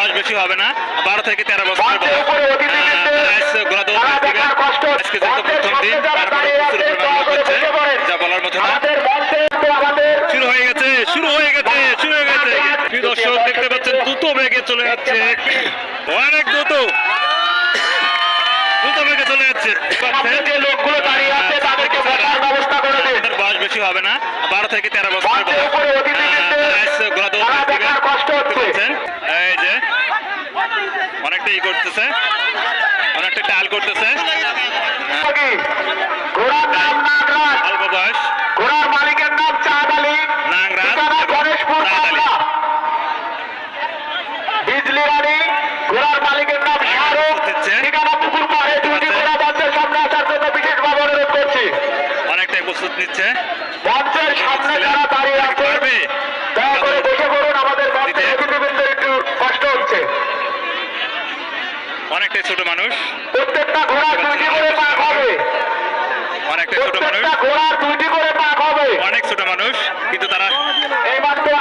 বয়স বেশি হবে না। বারো থেকে তেরো বছর মঞ্চের উপরে অতিথিবৃন্দের তারা দেখার কষ্ট হচ্ছে। মঞ্চের সামনে যারা দাঁড়িয়ে আছে, দয়া করে বসে পড়েন। যা বলার মতো না। আমাদের মঞ্চে একটু আমাদের শুরু হয়ে গেছে শুরু হয়ে গেছে শুরু হয়ে গেছে। প্রিয় দর্শক দেখতে পাচ্ছেন দ্রুত বেগে চলে যাচ্ছে। অনেক দ্রুত। দ্রুত বেগে চলে যাচ্ছে। যে লোকগুলো দাঁড়িয়ে আছে তাদেরকে বসার ব্যবস্থা করে দিন। বয়স বেশি হবে না। বারো থেকে তেরো বছর মঞ্চের উপরে অতিথিবৃন্দের তারা দেখার কষ্ট হচ্ছে এই যে অনেকটা ই করতেছে। অনেকটা টাল করতেছে। অল্প বয়স। ঘোড়ার মালিকের নাম চাঁদ আলী নাংরাজ গণেশপুর চাঁদ আলী। বিজলি রানী ঘোড়ার মালিকের নাম শাহরুখ। ঠিকানা পুকুর পাড়ে দুটি। ঘোড়া মঞ্চের সামনে আসার জন্য বিশেষভাবে অনুরোধ করছি। অনেকটাই প্রস্তুত নিচ্ছে মঞ্চের সামনে যারা দাঁড়িয়ে আছে পারবে দয়া করে বসে পড়ুন আমাদের মঞ্চের দিতে। অতিথিবৃন্দের একটু কষ্ট হচ্ছে অনেকটাই ছোট মানুষ। প্রত্যেকটা ঘোড়ার দুইটি করে পাক হবে। ছোট মানুষ। ঘোড়ার দুইটি করে পাক হবে। অনেক ছোট মানুষ কিন্তু তারা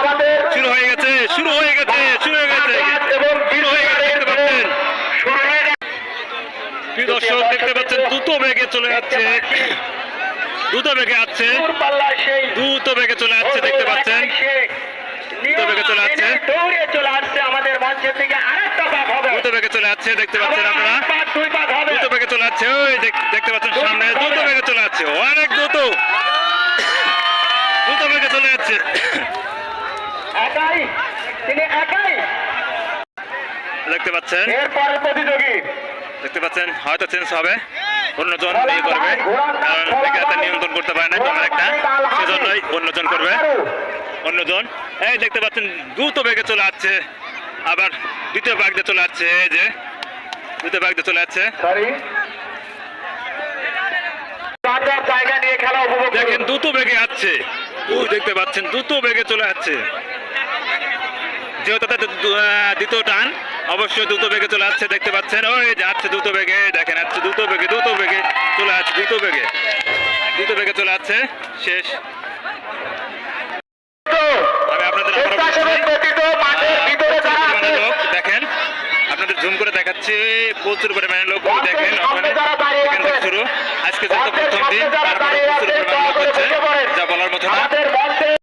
আমাদের শুরু হয়ে গেছে শুরু হয়ে গেছে শুরু হয়ে গেছে। এবং শুরু হয়ে গেছে দেখতে পাচ্ছেন। প্রিয় দর্শক দেখতে পাচ্ছেন দ্রুত বেগে চলে যাচ্ছে। দ্রুত বেগে আছে দ্রুত বেগে চলে যাচ্ছে দেখতে পাচ্ছেন। দ্রুত বেগে চলে যাচ্ছে। দৌড়ে চলে আসছে আমাদের মঞ্চের থেকে আরেকটা পাক হবে দ্রুত বেগে চলে যাচ্ছে দেখতে পাচ্ছেন আপনারা। দ্রুত বেগে চলে যাচ্ছে ওই দেখতে পাচ্ছেন সামনে। দ্রুত বেগে চলে যাচ্ছে অনেক দ্রুত। দ্রুত বেগে চলে যাচ্ছে। দেখতে পাচ্ছেন। দেখতে পাচ্ছেন হয়তো চেঞ্জ হবে। অন্যজন ইয়ে করবে কারণ একে নিয়ন্ত্রণ করতে পারে না কোনো একটা। সেজন্যই অন্যজন করবে। অন্যজন। এই দেখতে পাচ্ছেন দ্রুত বেগে চলে যাচ্ছে। আবার দ্বিতীয় ভাগ দিয়ে চলে যাচ্ছে এই যে। দ্বিতীয় ভাগ দিয়ে চলে উপভোগ দেখেন দ্রুত বেগে ওই দেখতে পাচ্ছেন দ্রুত বেগে চলে যাচ্ছে যেহেতু তাদের দ্বিতীয় টান অবশ্যই দ্রুত বেগে চলে যাচ্ছে দেখতে পাচ্ছেন। ওই যাচ্ছে দ্রুত বেগে দেখেন যাচ্ছে দ্রুত বেগে দ্রুত বেগে চলে যাচ্ছে দ্রুত বেগে। দ্রুত বেগে চলে যাচ্ছে শেষ। আপনাদের জুম করে দেখাচ্ছি। প্রচুর পরিমাণে লোক দেখেন ওখানে এখান থেকে শুরু। আজকে যেহেতু প্রথম দিন তারপরে প্রচুর পরিমাণে লোক হচ্ছে যা বলার মতো না।